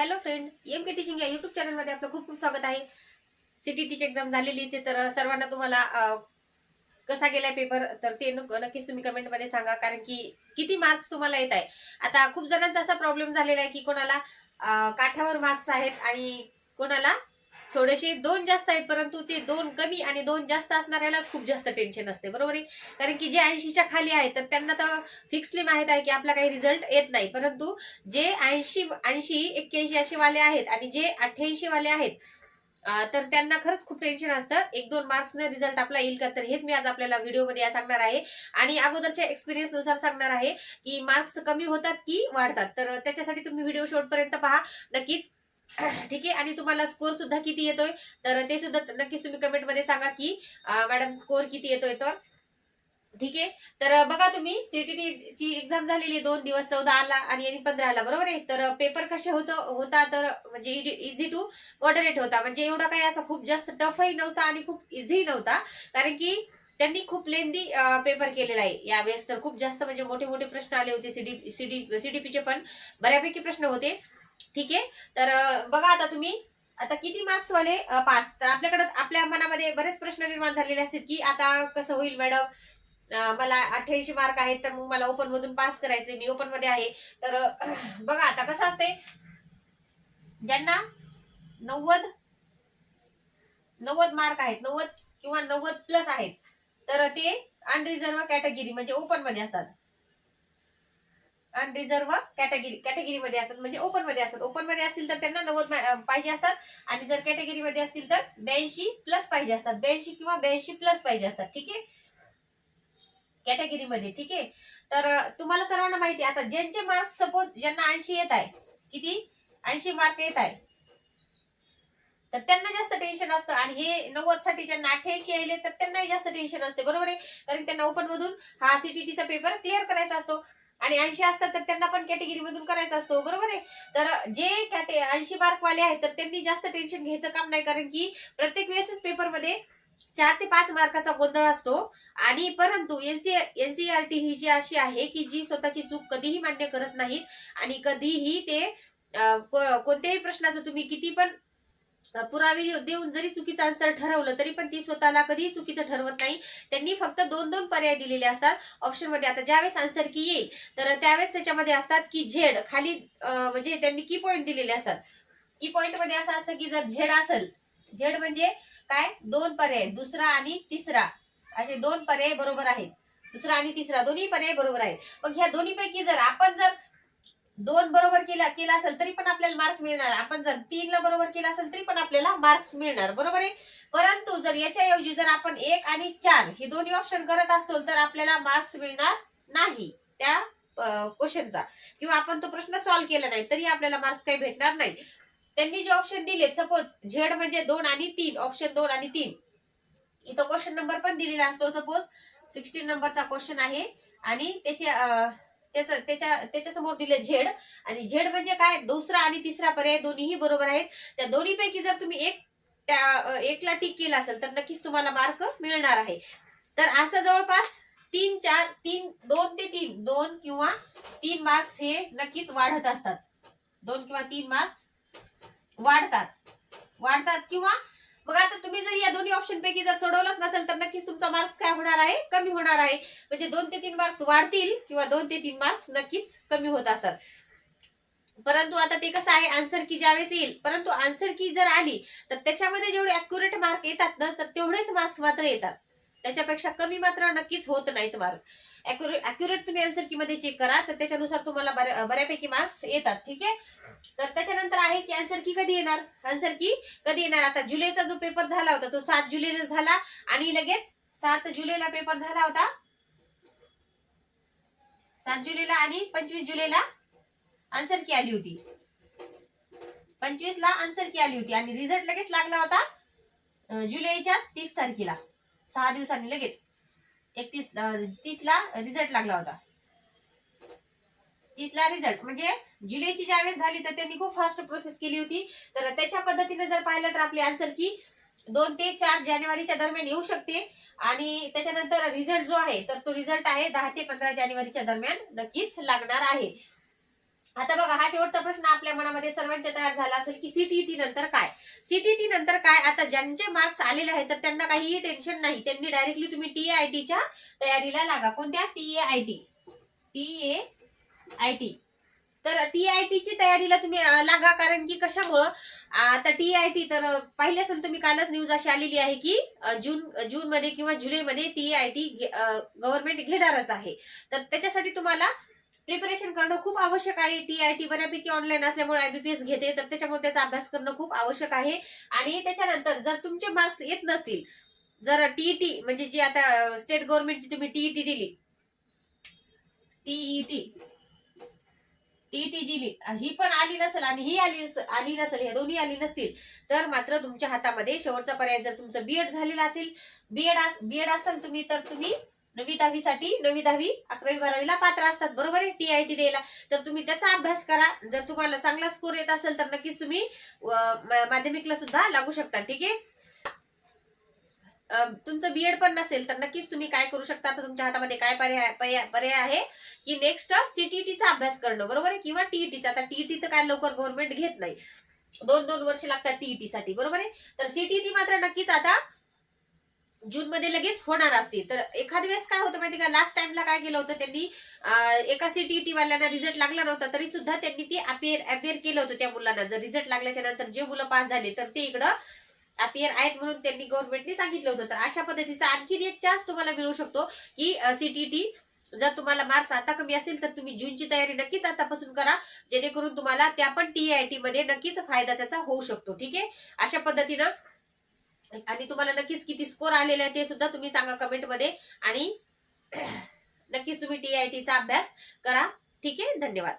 Hello friend M K teaching या YouTube चॅनलमध्ये आपलं खूप खूप स्वागत आहे. सिटी टीच एक्झाम झालेलीच आहे तर सर्वांना तुम्हाला कसा गेलाय पेपर तर ते नक्कीच तुम्ही कमेंटमध्ये सांगा कारण की किती मार्क्स तुम्हाला येत आहे. आता खूप जणांचा असा प्रॉब्लेम झालेला आहे की कोणाला काठावर मार्क्स आहेत आणि कोणाला थोडेसे दोन जास्त आहेत परंतु ते दोन कमी आणि दोन जास्त असणाऱ्यालाच खूप जास्त टेन्शन असते. बरोबर आहे? कारण की जे ऐंशीच्या खाली आहेत तर त्यांना तर फिक्सली माहीत आहे की आपला काही रिझल्ट येत नाही. परंतु जे ऐंशी ऐंशी एक्क्याऐंशी असे वाले आहेत आणि जे अठ्ठ्याऐंशी वाले आहेत तर त्यांना खरंच खूप टेन्शन असतं. एक दोन मार्क्सनं रिझल्ट आपला येईल का? तर हेच मी आज आपल्याला व्हिडिओमध्ये सांगणार आहे. आणि अगोदरच्या एक्सपिरियन्सनुसार सांगणार आहे की मार्क्स कमी होतात की वाढतात. तर त्याच्यासाठी तुम्ही व्हिडिओ शेवटपर्यंत पहा. नक्कीच ठीक आहे? आणि तुम्हाला स्कोर सुद्धा किती येतोय? तर ते सुद्धा नक्कीच तुम्ही कमेंटमध्ये सांगा की मॅडम स्कोर किती येतोय तर ठीक आहे? तर बघा तुम्ही सीटीटी ची एक्झाम झालेली आहे दोन दिवस चौदाला आणि पंधराला बरोबर आहे? तर पेपर कसे होत होता तर म्हणजे इझी टू मॉडरेट होता. म्हणजे एवढा काही असा खूप जास्त टफही नव्हता आणि खूप इझी नव्हता. कारण की त्यांनी खूप लेंदी पेपर केलेला आहे. यावेळेस तर खूप जास्त म्हणजे मोठे मोठे प्रश्न आले होते सीडी सीडी सीडीपीचे पण. बऱ्यापैकी प्रश्न होते. ठीक आहे? तर बघा आता तुम्ही. आता किती मार्क्स वाले पास तर आपल्याकडे आपल्या मनामध्ये बरेच प्रश्न निर्माण झालेले असतात की आता कसं होईल मॅडम मला अठ्ठ्याऐंशी मार्क आहेत तर मग मला ओपन मधून पास करायचे मी ओपनमध्ये आहे. तर बघा आता कसं असते ज्यांना नव्वद नव्वद मार्क आहेत नव्वद किंवा नव्वद प्लस आहेत तर ते अनरिझर्व कॅटेगरी म्हणजे ओपनमध्ये असतात. अनरिझर्व कॅटेगरी कॅटेगरी मध्ये असतात. म्हणजे ओपनमध्ये असतात. ओपनमध्ये असतील तर त्यांना नव्वद पाहिजे असतात. आणि जर कॅटेगरी मध्ये असतील तर ब्याऐंशी प्लस पाहिजे असतात. ब्याऐंशी किंवा ब्याऐंशी प्लस पाहिजे असतात. ठीक आहे? कॅटेगरी मध्ये. ठीक आहे? तर तुम्हाला सर्वांना माहिती आता ज्यांचे मार्क्स सपोज ज्यांना ऐंशी येत आहे किती? ऐंशी मार्क येत आहे. तर त्यांना जास्त टेन्शन असतं. आणि हे नव्वदसाठी ज्यांना अठ्ठ्याऐंशी आले तर त्यांनाही जास्त टेन्शन असते. बरोबर आहे? कारण त्यांना ओपन मधून हा सीटीटीचा पेपर क्लिअर करायचा असतो. आणि ऐंशी असतात तर त्यांना पण कॅटेगरी मधून करायचा असतो बरोबर आहे? तर जे कॅटे ऐंशी मार्क वाले आहेत तर त्यांनी जास्त टेन्शन घ्यायचं काम नाही कारण की प्रत्येक वेळेसच पेपरमध्ये चार ते पाच मार्काचा गोंधळ असतो. आणि परंतु एनसी एनसीआरटी ही जी अशी आहे की जी स्वतःची चूक कधीही मान्य करत नाहीत. आणि कधीही ते कोणत्याही प्रश्नाचं तुम्ही किती पण पुरावे देऊन जरी चुकीचं आन्सर ठरवलं तरी पण ती स्वतःला कधीही चुकीचं ठरवत नाही. त्यांनी फक्त दोन दोन पर्याय दिलेले असतात ऑप्शनमध्ये. आता ज्यावेळेस आन्सर की येईल तर त्यावेळेस त्याच्यामध्ये असतात की झेड खाली म्हणजे त्यांनी की पॉईंट दिलेले असतात. की पॉईंटमध्ये असं असतं की जर झेड असेल झेड म्हणजे काय? दोन पर्याय दुसरा आणि तिसरा. असे दोन पर्याय बरोबर आहेत. दुसरा आणि तिसरा दोन्ही पर्याय बरोबर आहेत. मग ह्या दोन्ही पैकी जर आपण जर दोन बरोबर केला केला असेल तरी पण आपल्याला मार्क मिळणार. आपण जर तीनला बरोबर केला असेल तरी पण आपल्याला मार्क्स मिळणार. बरोबर आहे? परंतु जर याच्याऐवजी जर आपण एक आणि चार हे दोन्ही ऑप्शन करत असतो तर आपल्याला मार्क्स मिळणार नाही. त्या क्वेश्चनचा किंवा आपण तो प्रश्न सॉल्व्ह केला नाही तरी आपल्याला मार्क्स काही भेटणार नाही. त्यांनी जे ऑप्शन दिले सपोज झेड म्हणजे दोन आणि तीन ऑप्शन दोन आणि तीन. इथं क्वेश्चन नंबर पण दिलेला असतो सपोज सिक्स्टीन नंबरचा क्वेश्चन आहे. आणि त्याचे त्याचं त्याच्या त्याच्यासमोर दिलं दिले झेड. आणि झेड म्हणजे काय? दुसरा आणि तिसरा पर्याय दोन्हीही बरोबर आहेत. त्या दोन्हीपैकी जर तुम्ही एक त्या एकला टिक केला असेल तर नक्कीच तुम्हाला मार्क मिळणार आहे. तर असं जवळपास तीन चार तीन दोन ते तीन दोन किंवा तीन मार्क्स हे नक्कीच वाढत असतात. दोन किंवा तीन मार्क्स वाढतात. वाढतात किंवा मग आता तुम्ही जर या दोन्ही ऑप्शन पैकी जर सोडवलंच नसेल तर नक्कीच तुमचा मार्क्स काय होणार आहे? कमी होणार आहे. म्हणजे दोन ते तीन मार्क्स वाढतील किंवा दोन ते तीन मार्क्स नक्कीच कमी होत असतात. परंतु आता ते कसं आहे आन्सर की ज्यावेळेस येईल परंतु आन्सर की जर आली तर त्याच्यामध्ये जेवढे अॅक्युरेट मार्क येतात ना तर तेवढेच मार्क्स मात्र येतात. त्याच्यापेक्षा कमी मात्र नक्कीच होत नाहीत मार्क अॅक्युरेट तुम्ही आन्सर की मध्ये चेक करा. तर त्याच्यानुसार तुम्हाला बऱ्या- बऱ्यापैकी मार्क्स येतात ठीक आहे? तर त्याच्यानंतर आहे की आन्सर की कधी येणार? आन्सर की कधी येणार? आता जुलैचा जो पेपर झाला होता तो सात जुलैला झाला आणि लगेच सात जुलैला पेपर झाला होता. सात जुलैला आणि पंचवीस जुलैला आन्सर की आली होती. पंचवीस ला आन्सर की आली होती आणि रिझल्ट लगेच लागला होता जुलैच्याच तीस तारखेला. सहा दिवसांनी लगेच. एकतीस तीसला रिझल्ट लागला होता. तीसला रिझल्ट म्हणजे जुलैची ज्यावेळेस झाली तर त्यांनी खूप फास्ट प्रोसेस केली होती. तर त्याच्या पद्धतीने जर पाहिलं तर आपली आन्सर की दोन ते चार जानेवारीच्या दरम्यान येऊ शकते. आणि त्याच्यानंतर रिझल्ट जो आहे तर तो रिझल्ट आहे दहा ते पंधरा जानेवारीच्या दरम्यान नक्कीच लागणार आहे. आता बघा हा शेवटचा प्रश्न आपल्या मनामध्ये सर्वांच्या तयार झाला असेल की सीटीईटी नंतर काय? सीटीईटी नंतर काय? आता ज्यांचे मार्क्स आलेले आहेत तर त्यांना काहीही टेन्शन नाही. त्यांनी डायरेक्टली तुम्ही टी आय टीच्या तयारीला लागा. कोणत्या? T A I T T A I T तर टी आय तयारीला तुम्ही लागा. कारण की कशामुळं? आता टी आय टी तर पाहिले असेल तुम्ही कालच न्यूज अशी आलेली आहे की जून जून मध्ये किंवा जुलैमध्ये टी आय टी गव्हर्नमेंट घेणारच आहे. तर त्याच्यासाठी तुम्हाला प्रिपरेशन करणं खूप आवश्यक आहे. टी आय टी बऱ्यापैकी ऑनलाईन असल्यामुळे आयबीपीएस घेते तर त्याच्यामुळे त्याचा अभ्यास करणं खूप आवश्यक आहे. आणि त्याच्यानंतर जर तुमचे मार्क्स येत नसतील जर टीईटी म्हणजे जी आता स्टेट गव्हर्नमेंटची तुम्ही टीईटी दिली टीईटी टीईटी दिली ही पण आली नसेल आणि ही आली नस- आली नसेल ह्या दोन्ही आली नसतील तर मात्र तुमच्या हातामध्ये शेवटचा पर्याय जर तुमचं बीएड झालेला असेल बीएड बीएड असाल तुम्ही तर तुम्ही नववी दहावीसाठी नवी दहावी अकरावी बारावीला पात्र असतात. बरोबर आहे? टी आई टी द्यायला. तर तुम्ही त्याचा अभ्यास करा. जर तुम्हाला चांगला स्कोर येत असेल तर नक्कीच तुम्ही माध्यमिकला सुद्धा लागू शकता. ठीक आहे? तुमचं बीएड पण नसेल तर नक्कीच तुम्ही काय करू शकता? तर तुमच्या हातामध्ये काय पर्याय पर्याय आहे? की नेक्स्ट सीटीईटीचा अभ्यास करणं. बरोबर आहे? किंवा टीईटीचा आता टीईटी तर काय लवकर गव्हर्नमेंट घेत नाही. दोन दोन वर्ष लागतात टीईटी साठी. बरोबर आहे? तर सीटीईटी मात्र नक्कीच आता जून मध्ये लगेच होणार असते. तर एखाद्या वेळेस काय होतं माहिती का? लास्ट टाइमला काय केलं होतं त्यांनी एका सीटीईटी वाल्यांना रिझल्ट लागला नव्हता तरी सुद्धा त्यांनी ते अपियर अपियर केलं होतं त्या मुलांना. जर रिझल्ट लागल्याच्या नंतर जे मुलं पास झाले तर ते इकडं अपियर आहेत म्हणून त्यांनी गव्हर्नमेंटने सांगितलं होतं. तर अशा पद्धतीचा आणखीन एक चान्स तुम्हाला मिळू शकतो की सीटीटी जर तुम्हाला मार्क्स आता कमी असेल तर तुम्ही जूनची तयारी नक्कीच आतापासून करा. जेणेकरून तुम्हाला त्या पण टीआयटी मध्ये नक्कीच फायदा त्याचा होऊ शकतो. ठीक आहे? अशा पद्धतीनं आणि तुम्हाला नक्कीच किती स्कोर आलेले आहे ते सुद्धा तुम्ही सांगा कमेंटमध्ये आणि नक्कीच तुम्ही टी आय टीचा अभ्यास करा. ठीक आहे? धन्यवाद.